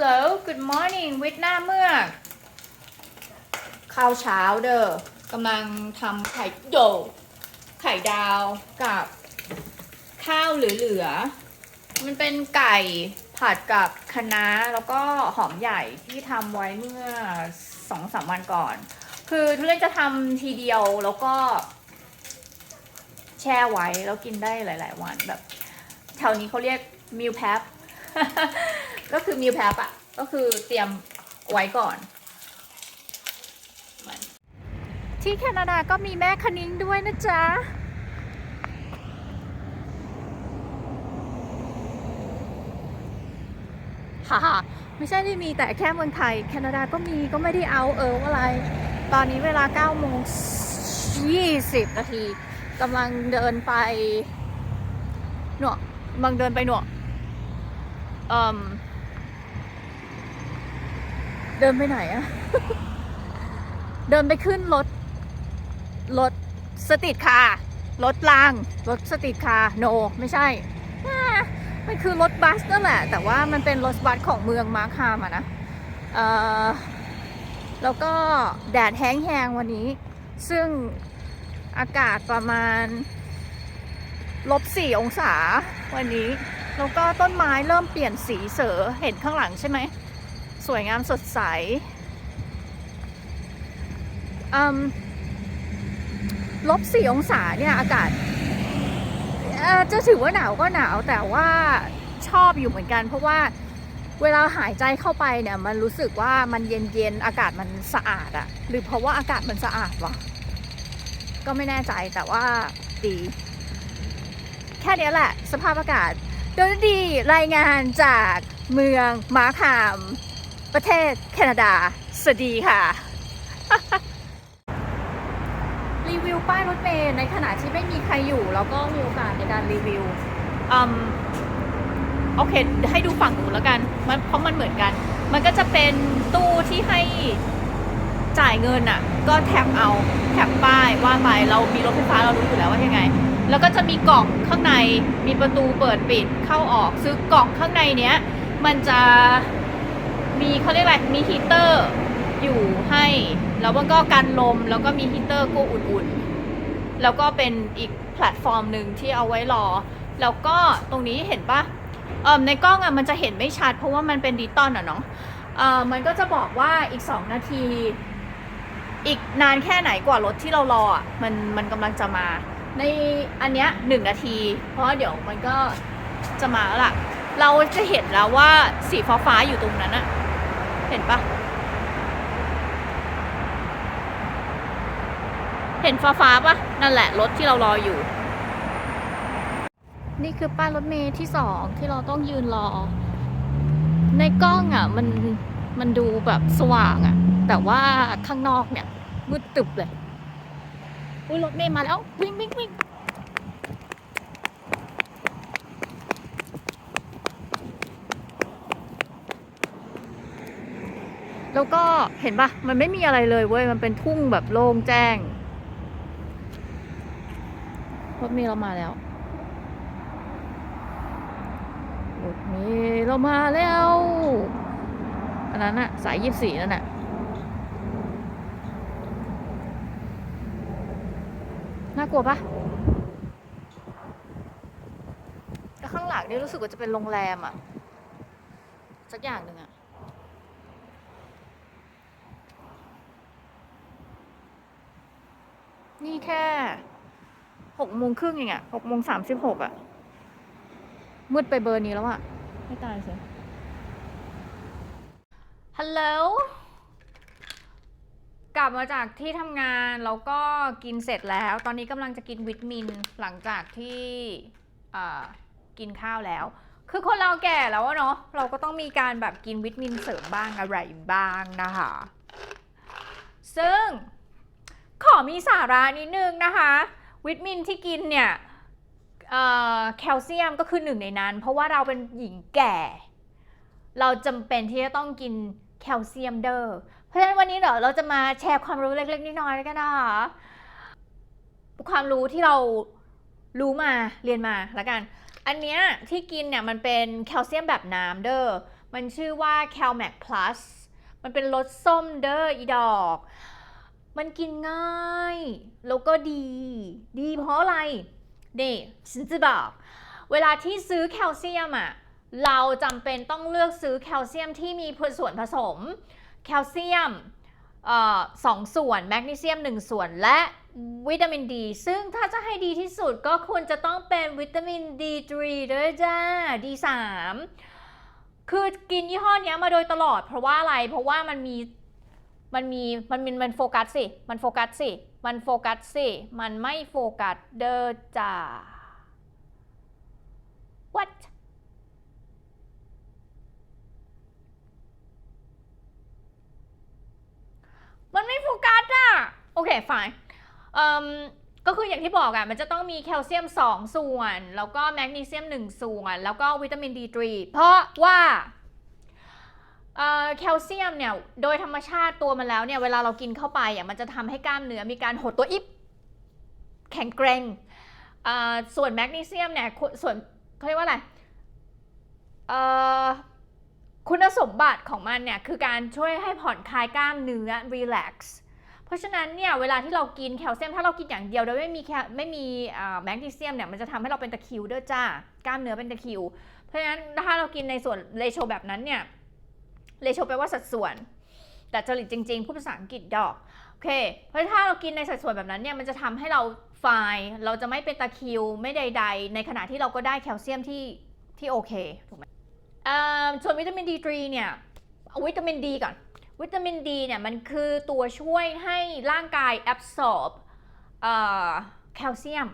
Hello Good morning วิทหน้าเมือกข้าวเช้าเด้อกำลังทำไข่โดไข่ดาวกับข้าวเหลือๆมันเป็นไก่ผัดกับคะน้าแล้วก็หอมใหญ่ที่ทำไว้เมื่อสองสามวันก่อน คือทุเรศจะทำทีเดียวแล้วก็ แช่ไว้แล้วกินได้หลาย ๆ วันแบบแถวนี้เขาเรียกมิลแพป ก็คือมิลแพปอะก็คือเตรียมไว้ก่อน ที่แคนาดาก็มีแม่คณิ้งด้วยนะจ๊ะฮ่าๆไม่ใช่ที่มีแต่แค่เมืองไทย แคนาดาก็มีก็ไม่ได้เอาเอออะไร ตอนนี้เวลา9โมง20นาทีกำลังเดินไปหนวกกำลังเดินไปหนวกเอ่ม เดินไปไหนอะเดินไปขึ้นรถ รถสตรีทคารถราง รถสตรีทคาโน ไม่ใช่อ่ามันคือรถบัสนั่นแหละ แต่ว่ามันเป็นรถบัสของเมืองมาร์คฮามอะนะแล้วก็แดดแห้งๆวันนี้ ซึ่งอากาศประมาณลบสี่องศาวันนี้ แล้วก็ต้นไม้เริ่มเปลี่ยนสีเสือเห็นข้างหลังใช่ไหม สวยงามสดใสลบสี่องศาเนี่ยอากาศจะถือว่าหนาวก็หนาวแต่ว่าชอบอยู่เหมือนกัน เพราะว่าเวลาหายใจเข้าไปเนี่ยมันรู้สึกว่ามันเย็นเย็นๆอากาศมันสะอาดอะหรือเพราะว่าอากาศมันสะอาดวะก็ไม่แน่ใจแต่ว่าดี แค่นี้แหละ สภาพอากาศโดยดีรายงานจากเมืองมาคาม ประเทศแคนาดา สวัสดีค่ะ รีวิวป้ายรถเมล์ในขณะที่ไม่มีใครอยู่ แล้วก็มีโอกาสในการรีวิวอืมโอเค ให้ดูฝั่งหนูนแล้วกันมันเพราะมันเหมือนกัน มันก็จะเป็นตู้ที่ให้จ่ายเงินอะ ก็แท็บเอาแท็บป้ายว่าไปเรามีรถไฟฟ้าเรารู้อยู่แล้วว่ายังไง แล้วก็จะมีกล่องข้างในมีประตูเปิดปิดเข้าออกซึ่งกล่องข้างในเนี้ย มันจะ มีเขาเรียกอะไรมีฮีเตอร์อยู่ให้ แล้วมันก็กันลมแล้วก็มีฮีเตอร์ก็อุ่นๆ แล้วก็เป็นอีกแพลตฟอร์มหนึ่งที่เอาไว้รอ แล้วก็ตรงนี้เห็นปะเออในกล้องอะมันจะเห็นไม่ชัดเพราะว่ามันเป็นดิจิตอลอะเนาะเออมันก็จะบอกว่าอีก 2 นาที อีกนานแค่ไหนกว่ารถที่เรารออะมันมันกำลังจะมา ในอันเนี้ยหนึ่งนาที เพราะเดี๋ยวมันก็จะมาแล้วล่ะ เราจะเห็นแล้วว่าสีฟ้าฟ้าๆอยู่ตรงนั้นอะ เห็นปะเห็นฟ้าฟ้าๆปะนั่นแหละรถที่เรารออยู่ นี่คือป้ายรถเมล์ที่สองที่เราต้องยืนรอ ในกล้องอะมันมันดูแบบสว่างอะ แต่ว่าข้างนอกเนี่ยมืดตึบเลยอุ้ยรถเมย์มาแล้ว วิ่งวิ่งวิ่ง แล้วก็เห็นปะมันไม่มีอะไรเลยเว้ย มันเป็นทุ่งแบบโล่งแจ้ง รถเมย์เรามาแล้วรถเมย์เรามาแล้ว อันนั้นอะสายยี่สี่นั่นอะน่ากลัวปะแล้วข้างหลังนี่รู้สึกว่าจะเป็นโรงแรมอะสักอย่างหนึ่งอะ นี่แค่หกโมงครึ่งเองอะหกโมงสามสิบหกอะมืดไปเบอร์นี้แล้วอะไม่ตายสิฮัลโหลกลับมาจากที่ทำงานแล้วก็กินเสร็จแล้ว ตอนนี้กำลังจะกินวิตามินหลังจากที่กินข้าวแล้ว คือคนเราแก่แล้วเนาะเราก็ต้องมีการแบบกินวิตามินเสริมบ้างอะไรบ้างนะคะ ซึ่ง ขอมีสาระนิดนึงนะคะ วิตามินที่กินเนี่ยแคลเซียมก็คือหนึ่งในนั้น เพราะว่าเราเป็นหญิงแก่ เราจำเป็นที่จะต้องกินแคลเซียมเด้อเพราะฉะนั้นวันนี้เดี๋ยวเราจะมาแชร์ความรู้เล็กๆน้อยๆกันนะคะความรู้ที่เรารู้มาเรียนมาล้วกัน อันเนี้ยที่กินเนี่ยมันเป็นแคลเซียมแบบน้ำเด้อมันชื่อว่า CalMac Plus มันเป็นรสส้มเด้ออีดอก มันกินง่าย แล้วก็ดี ดีเพราะอะไรนี่ฉันจะบอก เวลาที่ซื้อแคลเซียมอะเราจำเป็นต้องเลือกซื้อแคลเซียมที่มีส่วนผสม แคลเซียมออสองส่วนแมกนีเซียม 1 ส่วนและวิตามินดี ซึ่งถ้าจะให้ดีที่สุดก็ควรจะต้องเป็นวิตามิน D3 ด้วยจ้า D3 คือกินยี่ห้อนี้มาโดยตลอดเพราะว่าอะไร เพราะว่ามันมี มันมีมันมีมันโฟกัสสิ มันโฟกัสสิ มันโฟกัสสิ มันไม่โฟกัสเด้อจ้า what มันไม่โฟกัสอะโอเค fine เอิ่มก็คืออย่างที่บอกอะมันจะต้องมีแคลเซียม 2 ส่วน แล้วก็แมกนีเซียม 1 ส่วน แล้วก็วิตามิน D3 เพราะว่า แคลเซียมเนี่ยโดยธรรมชาติตัวมันแล้วเนี่ยเวลาเรากินเข้าไปอะมันจะทำให้กล้ามเนื้อมีการหดตัวอิบแข็งแกรงส่วนแมกนีเซียมเนี่ยส่วนเขาเรียกว่าอะไรคุณสมบัติของมันเนี่ยคือการช่วยให้ผ่อนคลายกล้ามเนื้อ relax เพราะฉะนั้นเนี่ยเวลาที่เรากินแคลเซียมถ้าเรากินอย่างเดียวโดยไม่มีแคลไม่มีแมกนีเซียมเนี่ยมันจะทำให้เราเป็นตะคริวด้วยจ้ากล้ามเนื้อเป็นตะคริว เพราะฉะนั้นถ้าเรากินในส่วนเรโชแบบนั้นเนี่ย เรโชแปลว่าสัดส่วน แต่จริตจริง ๆ พูดภาษาอังกฤษดอก โอเค เพราะถ้าเรากินในสัดส่วนแบบนั้นเนี่ย มันจะทำให้เราฟล์เราจะไม่เป็นตะคิว ไม่ใด ๆ ในขณะที่เราก็ได้แคลเซียมที่ที่โอเค ถูกไหมส่วนวิตามิน D3 เนี่ย วิตามินดีก่อน วิตามินดีเนี่ย มันคือตัวช่วยให้ร่างกาย absorb เอ่อแคลเซียม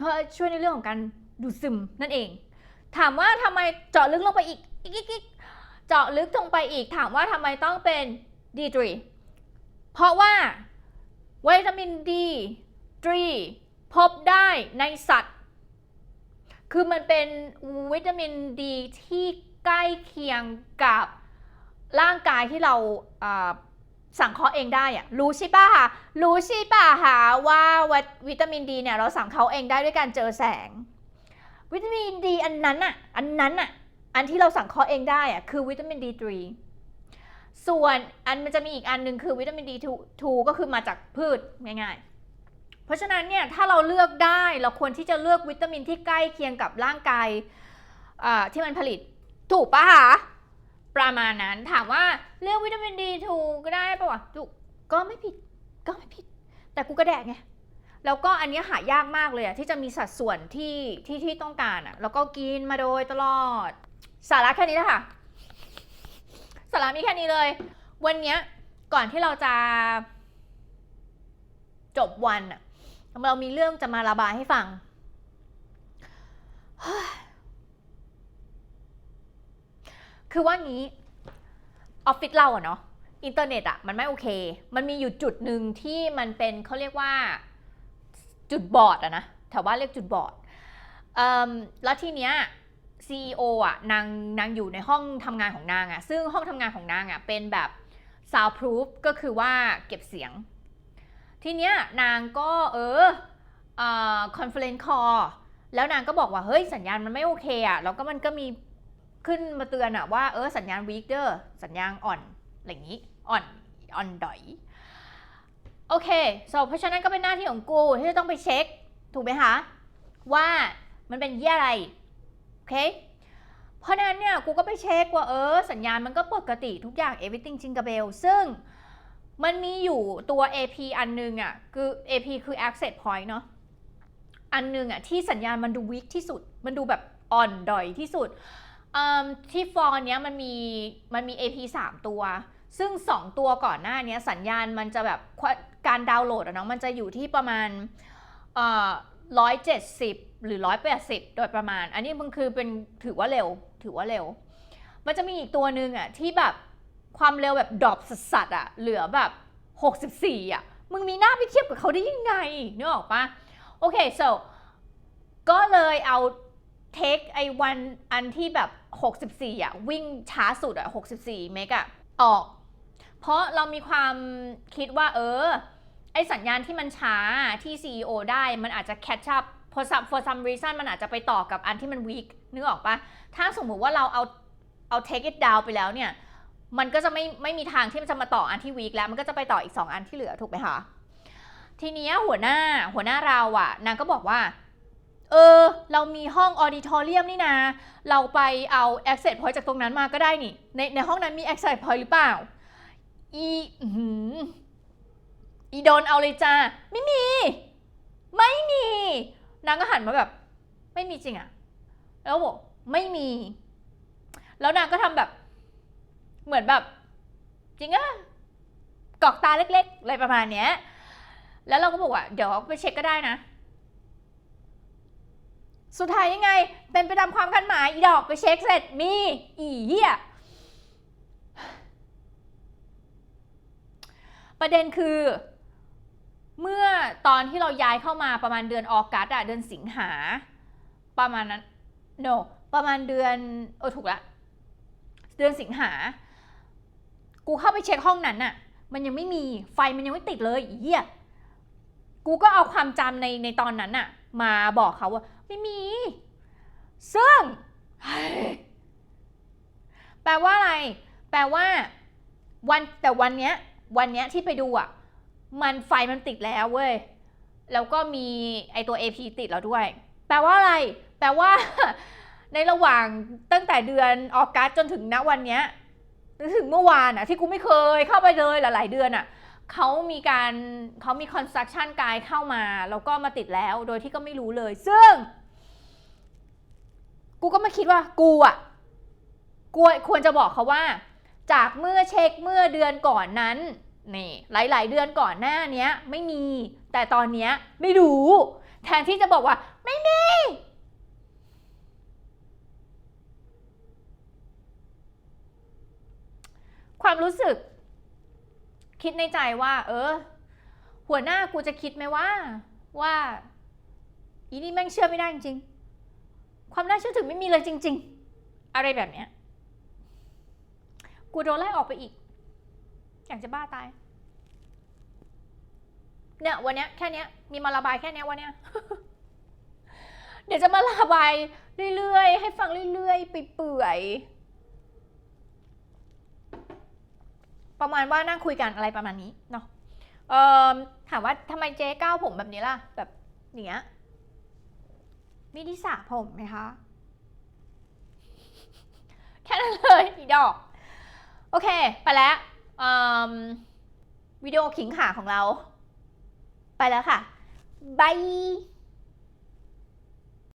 ก็ช่วยในเรื่องของการดูดซึมนั่นเอง ถามว่าทำไมเจาะลึกลงไปอีกอีกอีกอีก เจาะลึกลงไปอีกถามว่าทำไมต้องเป็น D3 เพราะว่าวิตามิน D3 พบได้ในสัตว์ คือมันเป็นวิตามินดีที่ใกล้เคียงกับร่างกายที่เราสังเคราะห์เองได้อะรู้ใช่ป่ะคะรู้ใช่ป่ะคะว่าวิตามินดีเนี่ยเราสังเคราะห์เองได้ด้วยการเจอแสง วิตามินดีอันนั้นอะอันนั้นอะ อันที่เราสังเคราะห์เองได้อะคือวิตามิน D3 ส่วนอันมันจะมีอีกอันหนึ่งคือวิตามิน D2 ก็คือมาจากพืชง่ายๆ เพราะฉะนั้นเนี่ยถ้าเราเลือกได้เราควรที่จะเลือกวิตามินที่ใกล้เคียงกับร่างกายที่มันผลิตถูกปะคะประมาณนั้นถามว่าเลือกวิตามิน D2 ก็ได้ปะวะถูกก็ไม่ผิดก็ไม่ผิด แต่กูกระแดกไงแล้วก็อันนี้หายากมากเลยอะที่จะมีสัดส่วนที่ที่ที่ต้องการอะแล้วก็กินมาโดยตลอด สาระแค่นี้นะคะสาระมีแค่นี้เลย วันเนี้ยก่อนที่เราจะ จบวันอะเรามีเรื่องจะมาระบายให้ฟัง คือว่างี้ออฟฟิศเราอะเนาะอินเทอร์เน็ตอะมันไม่โอเค มันมีอยู่จุดหนึ่งที่มันเป็นเขาเรียกว่าจุดบอดอะนะแถวบ้านเรียกจุดบอดเอิ่มแล้วทีเนี้ย CEO อะนางนางอยู่ในห้องทำงานของนางอะซึ่งห้องทำงานของนางอะเป็นแบบ soundproof ก็คือว่าเก็บเสียง ทีเนี้ยนางก็เออเอ่อ conference call แล้วนางก็บอกว่า เฮ้ย สัญญาณมันไม่โอเคอะแล้วก็มันก็มีขึ้นมาเตือนอะว่าเออสัญญาณ weak เด้อสัญญาณอ่อนอะไรอย่างนี้อ่อนอ่อนดอยโอเค so เพราะฉะนั้นก็เป็นหน้าที่ของกูที่จะต้องไปเช็ค ถูกไหมคะ ว่ามันเป็นยี่อะไร เค เพราะนั้นเนี่ยกูก็ไปเช็คว่าเออสัญญาณมันก็ปกติทุกอย่าง everything จิงก e เบลซึ่งมันมีอยู่ตัว AP อันนึงอะคือ AP คือ access point เนาะอันนึงอะที่สัญญาณมันดู weak ที่สุด มันดูแบบอ่อนดอยที่สุดที่ฟอร์เนี้ยมันมีมันมี AP 3 ตัว ซึ่ง 2 ตัวก่อนหน้านี้สัญญาณมันจะแบบการดาวน์โหลดอะเนาะมันจะอยู่ที่ประมาณร้อยเจ็ดสิบ หรือร้อยแปดสิบโดยประมาณ อันนี้มันคือเป็นถือว่าเร็ว ถือว่าเร็ว มันจะมีอีกตัวหนึ่งอะที่แบบความเร็วแบบดรอปสัสๆอะเหลือแบบ 64อะมึงมีหน้าไปเทียบกับเขาได้ยังไงนึกออกปะโอเค so ก็เลยเอาเทคไอ้วันอันที่แบบ 64อะวิ่งช้าสุดอะ64 เมกอะออก เพราะเรามีความคิดว่าเออ ไอสัญญาณที่มันช้าที่ CEO ได้มันอาจจะ catch up for some for some reason มันอาจจะไปต่อกับอันที่มัน weak นึกออกปะถ้าสมมุติว่าเราเอาเอา take it down ไปแล้วเนี่ย มันก็จะไม่ไม่มีทางที่มันจะมาต่ออันที่วีคแล้ว มันก็จะไปต่ออีก 2 อันที่เหลือถูกไหมคะ ทีนี้หัวหน้าหัวหน้าเราอะนางก็บอกว่า เออ เรามีห้องออดิทอเรียมนี่นะเราไปเอา access point จากตรงนั้นมาก็ได้นี่ ในในห้องนั้นมี access point หรือเปล่า อีอีโดนเอาเลยจ้าไม่มี ไม่มี นางก็หันมาแบบ ไม่มีจริงอะแล้วบอกไม่มี แล้วนางก็ทำแบบ เหมือนแบบ จริงอะกอกตาเล็กๆอะไรประมาณเนี้ย แล้วเราก็บอกว่า เดี๋ยวไปเช็คก็ได้นะ สุดท้ายยังไง เป็นไปตามความคาดหมาย อีดอกไปเช็คเสร็จมี อีเหี้ยประเด็นคือ เมื่อตอนที่เราย้ายเข้ามาประมาณเดือนออกัสอะเดือนสิงหา ประมาณนั้น no ประมาณเดือนเออถูกละ เดือนสิงหา กูเข้าไปเช็คห้องนั้นน่ะมันยังไม่มีไฟมันยังไม่ติดเลยเหี้ยกูก็เอาความจำในในตอนนั้นน่ะมาบอกเขาว่า ไม่มี ซึ่ง แปลว่าอะไร แปลว่า วันแต่วันเนี้ย วันเนี้ยที่ไปดูอะ มันไฟมันติดแล้วเว้ย แล้วก็มีไอตัว AP ติดแล้วด้วย แปลว่าอะไร แปลว่า ในระหว่างตั้งแต่เดือนออกัสจนถึงณวันเนี้ยถึงเมื่อวานอะที่กูไม่เคยเข้าไปเลยหลาย ๆ เดือนอะเขามีการเขามี construction กายเข้ามาแล้วก็มาติดแล้วโดยที่ก็ไม่รู้เลย ซึ่ง กูก็ม่คิดว่า กูอะกูควรจะบอกเขาว่า จากเมื่อเช็คเมื่อเดือนก่อนนั้น นี่หลาย ๆ เดือนก่อนหน้าเนี้ยไม่มี แต่ตอนเนี้ยไม่รู้ แทนที่จะบอกว่า ไม่มี ความรู้สึก คิดในใจว่า เออ หัวหน้ากูจะคิดไหมว่า ว่า อีนี่แม่งเชื่อไม่ได้จริงๆความน่าเชื่อถือไม่มีเลยจริง ๆ อะไรแบบเนี้ยกูโดนไล่ออกไปอีก อยากจะบ้าตาย เนี่ยวันเนี้ยแค่เนี้ยมีมาระบายแค่เนี้ยวันเนี้ยเดี๋ยวจะมาระบายเรื่อยๆ ให้ฟังเรื่อยๆไปเปื่อย ประมาณว่านั่งคุยกันอะไรประมาณนี้เนาะถามว่าทำไมเจ๊ก้าวผมแบบนี้ล่ะ แบบอย่างเนี้ยไม่ได้สระผมไหมคะ แค่นั้นเลยอีดอก โอเค ไปแล้ววิดีโอขิงขาของเรา ไปแล้วค่ะบาย